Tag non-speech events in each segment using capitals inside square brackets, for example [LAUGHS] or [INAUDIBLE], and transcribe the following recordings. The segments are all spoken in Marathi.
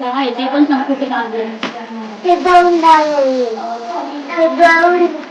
ते पण सांग कुठे ते जाऊन डाळ ते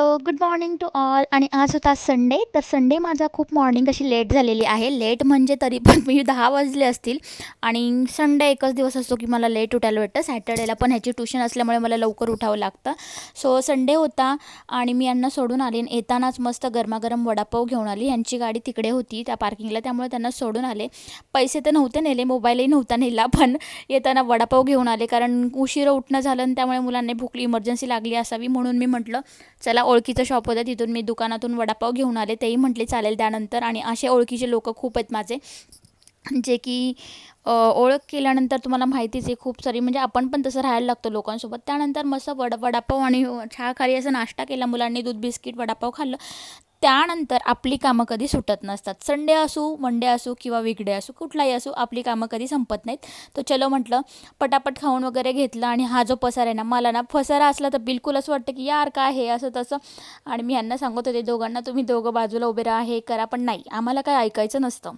hello good morning to all आणि आज होता संडे तर संडे माझा खूप मॉर्निंग अशी लेट झालेली आहे. लेट म्हणजे तरी पण [LAUGHS] मी दहा वाजले असतील. आणि संडे एकच दिवस असतो की मला लेट उठायला भेटतं. सॅटर्डेला पण ह्याची ट्यूशन असल्यामुळे मला लवकर उठावं लागतं. सो संडे होता आणि मी यांना सोडून आले. आणि येतानाच मस्त गरमागरम वडापाव घेऊन आली. यांची गाडी तिकडे होती त्या पार्किंगला त्यामुळे त्यांना सोडून आले. पैसे तर नव्हते नेले मोबाईलही नव्हता नेला पण येताना वडापाव घेऊन आले. कारण उशिरा उठणं झालं आणि त्यामुळे मुलांनी भूक इमर्जन्सी लागली असावी म्हणून मी म्हटलं चला ओळखीचं शॉप होतं. तिथून मी दुकानातून वडापाव घेऊन आले. तेही म्हटले चालेल त्यानंतर. आणि असे ओळखीचे लोक खूप आहेत माझे जे की ओळख केल्यानंतर तुम्हाला माहितीच आहे खूप सारी म्हणजे आपण पण तसं राहायला लागतो लोकांसोबत. त्यानंतर मस्त वडा वडापाव आणि चहा खाली असा नाश्ता केला. मुलांनी दूध बिस्किट वडापाव खाल्लं. त्यानंतर आपली कामं कधी सुटत नसतात. संडे असू मंडे असू किंवा विकडे असू कुठलाही असू आपली कामं कधी संपत नाहीत. तर चलो म्हटलं पटापट खाऊन वगैरे घेतलं आणि हा जो पसारा आहे ना मला ना पसारा असला तर बिलकुल असं वाटतं की यार काय हे असं तसं. आणि मी यांना सांगत होते दोघांना तुम्ही दोघं बाजूला उभे राहा हे करा. पण नाही आम्हाला काय ऐकायचं नसतं.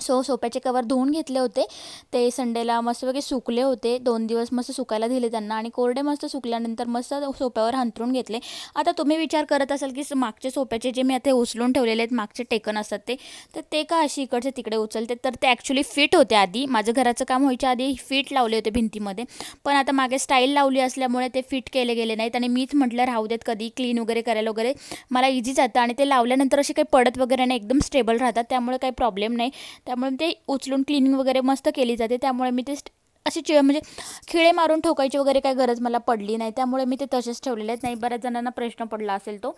सो सोप्याचे कवर धुवून घेतले होते. ते संडेला मस्तपैकी सुकले होते. दोन दिवस मस्त सुकायला दिले त्यांना आणि कोरडे मस्त सुकल्यानंतर मस्त सोप्यावर अंथरून घेतले. आता तुम्ही विचार करत असाल की स- मागचे सोप्याचे जे मी आता उचलून ठेवलेले आहेत मागचे टेकन असतात ते तर ते का अशी इकडचे तिकडे उचलते? तर ते ॲक्च्युली फिट होते आधी. माझं घराचं काम व्हायच्या आधी फिट लावले होते भिंतीमध्ये. पण आता मागे स्टाईल लावली असल्यामुळे ते फिट केले गेले नाहीत आणि मीच म्हटलं राहू देत कधी क्लीन वगैरे करायला वगैरे. मला इझी जातं आणि ते लावल्यानंतर असे काही पडत वगैरे नाही एकदम स्टेबल राहतात. त्यामुळे काही प्रॉब्लेम नाही. त्यामुळे ते उचलून क्लिनिंग वगैरे मस्त केली जाते. त्यामुळे मी ते असे चे म्हणजे खिळे मारून ठोकायची वगैरे काही गरज मला पडली नाही. त्यामुळे मी ते तसेच ठेवलेले आहेत. नाही बऱ्याच जणांना प्रश्न पडला असेल तो.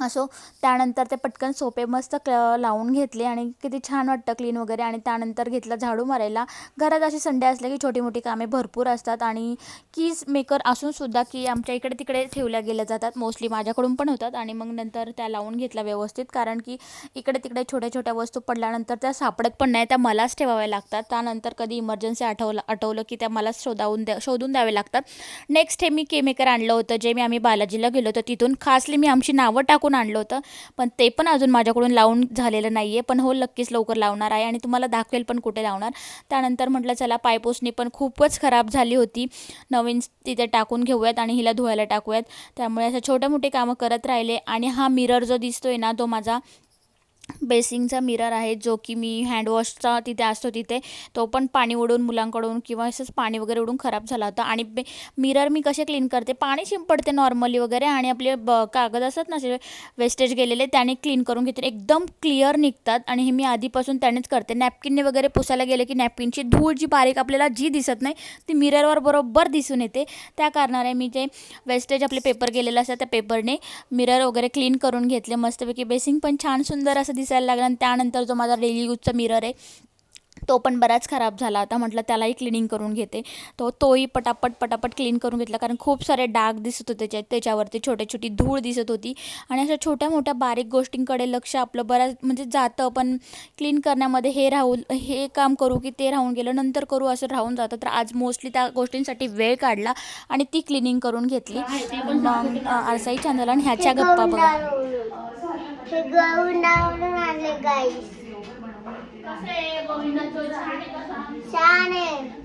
असो त्यानंतर ते पटकन सोपे मस्त क लावून घेतले आणि किती छान वाटतं क्लीन वगैरे आणि त्यानंतर घेतला झाडू मारायला. घरात अशी संडे असले की छोटी मोठी कामे भरपूर असतात आणि कीज मेकर असूनसुद्धा की आमच्या इकडे तिकडे ठेवल्या गेल्या जातात. मोस्टली माझ्याकडून पण होतात आणि मग नंतर त्या लावून घेतल्या व्यवस्थित. कारण की इकडे तिकडे छोट्या छोट्या वस्तू पडल्यानंतर त्या सापडत पण नाही त्या मलाच ठेवाव्या लागतात. त्यानंतर कधी इमर्जन्सी आठवलं आठवलं की त्या मलाच शोधावून द्या शोधून द्यावे लागतात. नेक्स्ट हे मी केमेकर आणलं होतं जे मी आम्ही बालाजीला गेलो होतो तिथून खासली मी आमची नावं टाकून आणलं होतं. पण ते पण अजून माझ्याकडून लावून झालेलं नाही आहे पण हो नक्कीच लवकर लावणार आहे आणि तुम्हाला दाखवेल पण कुठे लावणार. त्यानंतर म्हटलं चला पायपोसणी पण खूपच खराब झाली होती. नवीन तिथे टाकून घेऊयात आणि हिला धुवायला टाकूयात. त्यामुळे असं छोटे मोठे कामं करत राहिले. आणि हा मिरर जो दिसतोय ना तो माझा बेसिंगचा मिरर आहे जो की मी हँडवॉशचा तिथे असतो तिथे. तो पण पाणी उडून मुलांकडून किंवा असंच पाणी वगैरे उडून खराब झाला होता. आणि बे मिरर मी कसे क्लीन करते? पाणी शिंपडते नॉर्मली वगैरे आणि आपले ब कागद असतात ना असे वेस्टेज गेलेले त्याने क्लीन करून घेते. एकदम क्लिअर निघतात आणि हे मी आधीपासून त्यानेच करते. नॅपकिनने वगैरे पुसायला गेले की नॅपकिनची धूळ जी बारीक आपल्याला जी दिसत नाही ती मिररवर बरोबर दिसून येते. त्या कारणाने मी जे वेस्टेज आपले पेपर गेलेले असतात त्या पेपरने मिरर वगैरे क्लीन करून घेतले. मस्तपैकी बेसिंग पण छान सुंदर असं दिसायला लागलं आणि त्यानंतर जो माझा डेली यूजचा मिरर आहे तो पण बराच खराब झाला होता. म्हटलं त्यालाही क्लिनिंग करून घेते. तो तोही पटापट पटापट क्लीन करून घेतला. कारण खूप सारे डाग दिसत होते त्याच्यात त्याच्यावरती. छोटे छोटी धूळ दिसत होती. आणि अशा छोट्या मोठ्या बारीक गोष्टींकडे लक्ष आपलं बऱ्याच म्हणजे जातं. पण क्लीन करण्यामध्ये हे राहून हे काम करू की ते राहून गेलं. नंतर करू असं राहून जातं. तर आज मोस्टली त्या गोष्टींसाठी वेळ काढला आणि ती क्लिनिंग करून घेतली. आरसाई चॅनल आणि ह्याच्या गप्पा बघा. to go down and guys. Channel.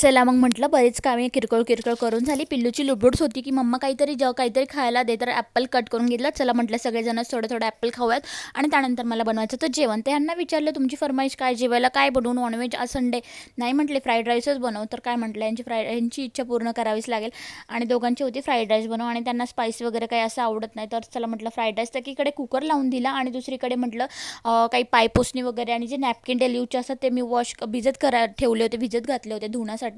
चला मग म्हटलं बरेच कामे किरकोळ किरकोळ करून झाली. पिल्लूची लुबडूच होती की मम्मा काहीतरी ज काहीतरी खायला दे तर ॲपल कट करून घेतलं. चला म्हटलं सगळेजण थोडं थोडं ॲपल खाऊयात. आणि त्यानंतर मला बनवायचं तर जेवण. ते यांना विचारलं तुमची फरमाईश काय? जेवायला काय बनवू? नॉनव्हेज आज संडे नाही म्हटले फ्राईड राईसच बनव. तर काय म्हटलं यांची फ्राय यांची इच्छा पूर्ण करावीच लागेल. आणि दोघांची होती फ्राईड राईस बनव आणि त्यांना स्पाईस वगैरे काही असं आवडत नाही. तर चला म्हटलं फ्राईड राईस. तर इकडे कुकर लावून दिला आणि दुसरीकडे म्हटलं काही पायपोसणी वगैरे आणि जे नॅपकिन डेली असतात ते मी वॉश भिजत करा ठेवले होते भिजत घातले होते धुण्यासाठी.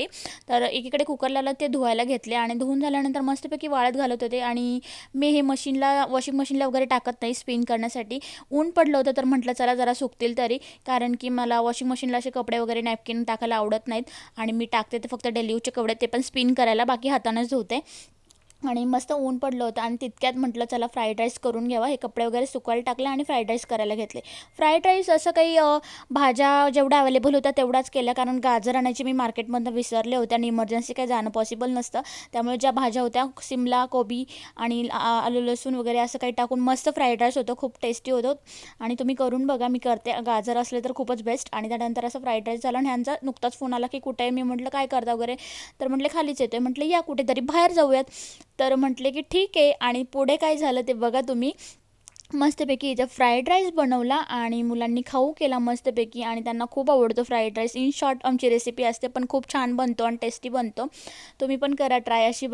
तर एकीकडे कुकरला ते धुवायला घेतले आणि धुवून झाल्यानंतर मस्तपैकी वाळत घालत होते आणि मी हे मशीनला वॉशिंग मशीनला वगैरे टाकत नाही स्पिन करण्यासाठी. ऊन पडलं होतं तर म्हटलं चला जरा सुकतील तरी. कारण की मला वॉशिंग मशीनला असे कपडे वगैरे नॅपकिन टाकायला आवडत नाहीत आणि मी टाकते ते फक्त डेली कपडे ते पण स्पिन करायला बाकी हातानंच धुते. आणि मस्त ऊन पडलं होतं आणि तितक्यात म्हटलं चला फ्राईड राईस करून घ्यावा. हे कपडे वगैरे सुकायला टाकले आणि फ्राईड राईस करायला घेतले. फ्राईड राईस असं काही भाज्या जेवढ्या अवेलेबल होत्या तेवढाच केल्या. कारण गाजर आणायची मी मार्केटमधनं विसरले होते आणि इमर्जन्सी काही जाणं पॉसिबल नसतं. त्यामुळे ज्या भाज्या होत्या सिमला कोबी आणि आलू लसूण वगैरे असं काही टाकून मस्त फ्राईड राईस होतं. खूप टेस्टी होतं. आणि तुम्ही करून बघा मी करते. गाजर असले तर खूपच बेस्ट आणि त्यानंतर असं फ्राईड राईस झालं आणि ह्यांचा नुकताच फोन आला की कुठे आहे? मी म्हटलं काय करता वगैरे? तर म्हटले खालीच येतोय. म्हटलं या कुठेतरी बाहेर जाऊयात. तर म्हटले की ठीक आहे आणि पुढे काय झालं ते बघा तुम्ही. मस्तपैकी इथं फ्राईड राईस बनवला आणि मुलांनी खाऊ केला मस्तपैकी आणि त्यांना खूप आवडतो फ्राईड राईस इन शॉर्ट आमची रेसिपी असते पण खूप छान बनतो आणि टेस्टी बनतो. तुम्ही पण करा ट्राय अशी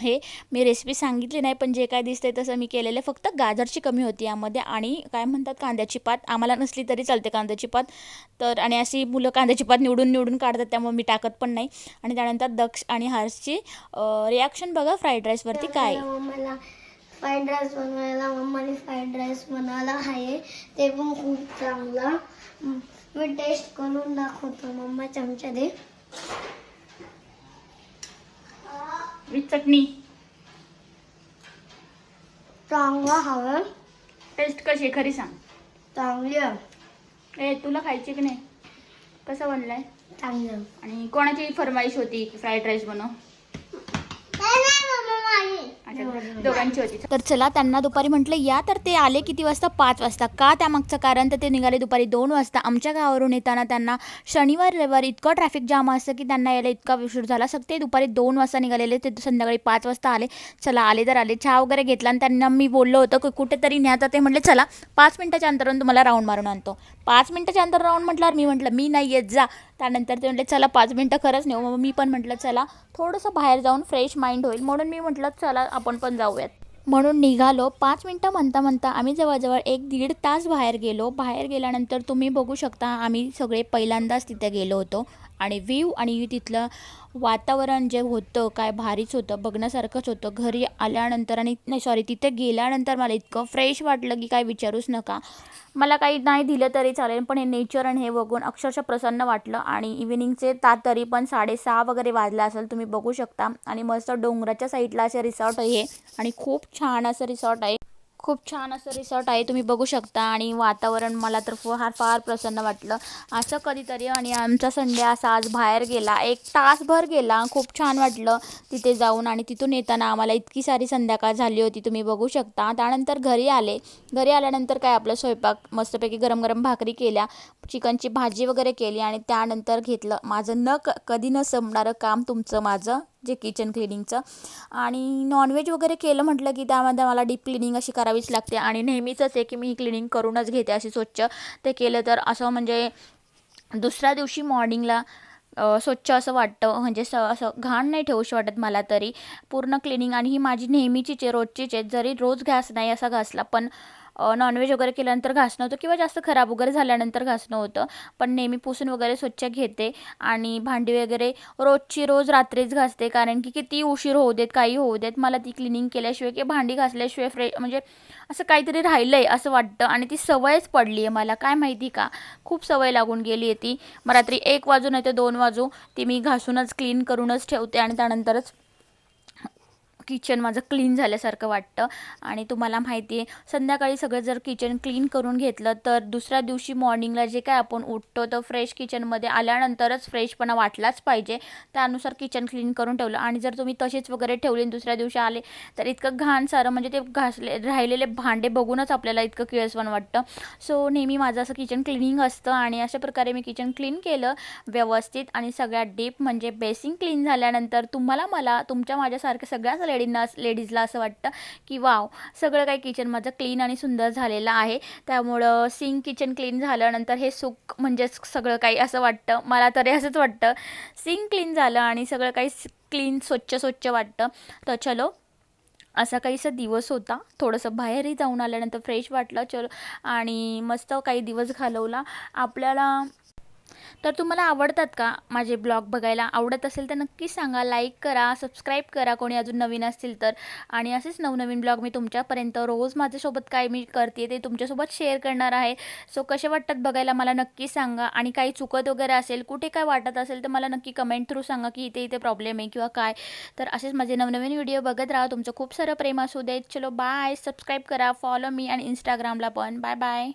हे. मी रेसिपी सांगितली नाही पण जे काय दिसते तसं मी केलेलं फक्त गाजरची कमी होती यामध्ये आणि काय म्हणतात कांद्याची पात. आम्हाला नसली तरी चालते कांद्याची पात. तर आणि अशी मुलं कांद्याची पात निवडून निवडून काढतात त्यामुळे मी टाकत पण नाही. आणि त्यानंतर दक्ष आणि हर्षची रिॲक्शन बघा फ्राईड राईसवरती काय. आहे. फ्राईड राईस बनवायला मम्माने फ्राईड राईस बनवला आहे. ते पण खूप चांगला. मी टेस्ट करून दाखवतो मम्मा चमचा दे विथ चटणी. चांगला हवं. टेस्ट कशी आहे? खरी सांग. चांगली आहे. ए तुला खायची की नाही? कसं बनलंय? चांगलं. आणि कोणाची फरमाईश होती की फ्राईड राईस बनव. दोघांची होती. तर चला त्यांना दुपारी म्हटलं या तर ते आले किती वाजता? पाच वाजता. का त्यामागचं कारण? तर ते निघाले दुपारी दोन वाजता. आमच्या गावावरून येताना त्यांना शनिवार रविवार इतकं ट्रॅफिक जाम असतं की त्यांना यायला इतका उशीर झाला. सग ते दुपारी दोन वाजता निघालेले ते संध्याकाळी पाच वाजता आले. चला आले तर आले. चहा वगैरे घेतला आणि त्यांना मी बोललो होतं की कुठेतरी न्या. तर ते म्हटले चला पाच मिनटाच्या अंतरावरून तुम्हाला राऊंड मारून आणतो. पाच मिनटाच्या अंतर राहून म्हटल्यावर मी म्हटलं मी नाही येत जा. त्यानंतर ते म्हटले चला पाच मिनटं खरंच नेऊ मग मी पण म्हटलं चला थोडंसं बाहेर जाऊन फ्रेश माइंड होईल. म्हणून मी म्हटलं चला आपण पण जाऊयात. म्हणून निघालो. पाच मिनटं म्हणता म्हणता आम्ही जवळजवळ एक दीड तास बाहेर गेलो. बाहेर गेल्यानंतर तुम्ही बघू शकता आम्ही सगळे पहिल्यांदाच तिथे गेलो होतो. आणि व्ह्यू आणि तिथलं वातावरण जे होतं काय भारीच होतं बघण्यासारखंच होतं. घरी आल्यानंतर आणि नाही सॉरी तिथे गेल्यानंतर मला इतकं फ्रेश वाटलं की काय विचारूच नका. मला काही नाही दिलं तरी चालेल पण हे नेचर आणि हे बघून अक्षरशः प्रसन्न वाटलं. आणि इव्हिनिंगचे तात तरी पण साडेसहा वगैरे वाजला असेल तुम्ही बघू शकता. आणि मस्त डोंगराच्या साईडला असे रिसॉर्ट आहे हे. आणि खूप छान असं रिसॉर्ट आहे. खूप छान असं रिसॉर्ट आहे. तुम्ही बघू शकता आणि वातावरण मला तर फार फार प्रसन्न वाटलं. असं कधीतरी आणि आमचा संडे असा आज बाहेर गेला. एक तासभर गेला. खूप छान वाटलं तिथे जाऊन आणि तिथून येताना आम्हाला इतकी सारी संध्याकाळ झाली होती. तुम्ही बघू शकता. त्यानंतर घरी आले. घरी आल्यानंतर काय आपलं स्वयंपाक मस्तपैकी गरम गरम भाकरी केल्या. चिकनची भाजी वगैरे केली आणि त्यानंतर घेतलं. माझं न क कधी न संपणारं काम तुमचं माझं जे किचन क्लिनिंगचं आणि नॉनव्हेज वगैरे केलं म्हटलं की त्यामध्ये मला डीप क्लिनिंग अशी करावीच लागते. आणि नेहमीच आहे की मी क्लिनिंग करूनच घेते अशी स्वच्छ. ते केलं तर असं म्हणजे दुसऱ्या दिवशी मॉर्निंगला स्वच्छ असं वाटतं. म्हणजे स असं घाण नाही ठेवूशी वाटत मला तरी. पूर्ण क्लिनिंग आणि ही माझी नेहमीचीच आहे रोजचीच आहे. जरी रोज घास नाही असा घासला पण नॉनव्हेज वगैरे केल्यानंतर घासणं होतं किंवा जास्त खराब वगैरे झाल्यानंतर घासणं होतं. पण नेहमी पुसून वगैरे स्वच्छ घेते आणि भांडी वगैरे रोजची रोज रात्रीच घासते. कारण की किती उशीर होऊ देत काही होऊ देत. मला ती क्लिनिंग केल्याशिवाय किंवा भांडी घासल्याशिवाय फ्रे म्हणजे असं काहीतरी राहिलं आहे असं वाटतं आणि ती सवयच पडली आहे मला. काय माहिती का? खूप सवय लागून गेली आहे ती. मग रात्री एक वाजून येते दोन वाजू. ती मी घासूनच क्लीन करूनच ठेवते आणि त्यानंतरच किचन माझं क्लीन झाल्यासारखं वाटतं. आणि तुम्हाला माहिती आहे संध्याकाळी सगळं जर किचन क्लीन करून घेतलं तर दुसऱ्या दिवशी मॉर्निंगला जे काय आपण उठतो तर फ्रेश किचनमध्ये आल्यानंतरच फ्रेशपणा वाटलाच पाहिजे. त्यानुसार किचन क्लीन करून ठेवलं. आणि जर तुम्ही तसेच वगैरे ठेवले दुसऱ्या दिवशी आले तर इतकं घाण सारं म्हणजे ते घासले राहिलेले भांडे बघूनच आपल्याला इतकं किळसवाण वाटतं. सो नेहमी माझं असं किचन क्लिनिंग असतं आणि अशा प्रकारे मी किचन क्लीन केलं व्यवस्थित आणि सगळ्यात डीप म्हणजे बेसिंग क्लीन झाल्यानंतर तुम्हाला मला तुमच्या माझ्यासारख्या सगळ्याच लेडींना लेडीजला असं वाटतं की वाव सगळं काही किचन माझं क्लीन आणि सुंदर झालेलं आहे. त्यामुळं सिंक किचन क्लीन झाल्यानंतर हे सुख म्हणजेच सगळं काही असं वाटतं. मला तरी असंच वाटतं. सिंक क्लीन झालं आणि सगळं काही क्लीन स्वच्छ स्वच्छ वाटतं. तर चलो असा काहीसा दिवस होता. थोडंसं बाहेरही जाऊन आल्यानंतर फ्रेश वाटलं. चलो आणि मस्त काही दिवस घालवला. आपल्याला तर तुम्हाला आवडतात का माझे ब्लॉग बघायला? आवडत असेल तर नक्की सांगा लाईक करा सबस्क्राईब करा कोणी अजून नवीन असतील तर. आणि असेच नवनवीन ब्लॉग मी तुमच्यापर्यंत रोज माझ्यासोबत काय मी करते ते तुमच्यासोबत शेअर करणार आहे. सो कसे वाटतात बघायला मला नक्की सांगा. आणि काही चुकत वगैरे असेल कुठे काय वाटत असेल तर मला नक्की कमेंट थ्रू सांगा की इथे इथे प्रॉब्लेम आहे किंवा काय. तर असेच माझे नवनवीन व्हिडिओ बघत राहा. तुमचं खूप सारं प्रेम असू देत. चलो बाय सबस्क्राईब करा. फॉलो मी आणि इंस्टाग्रामला पण. Bye bye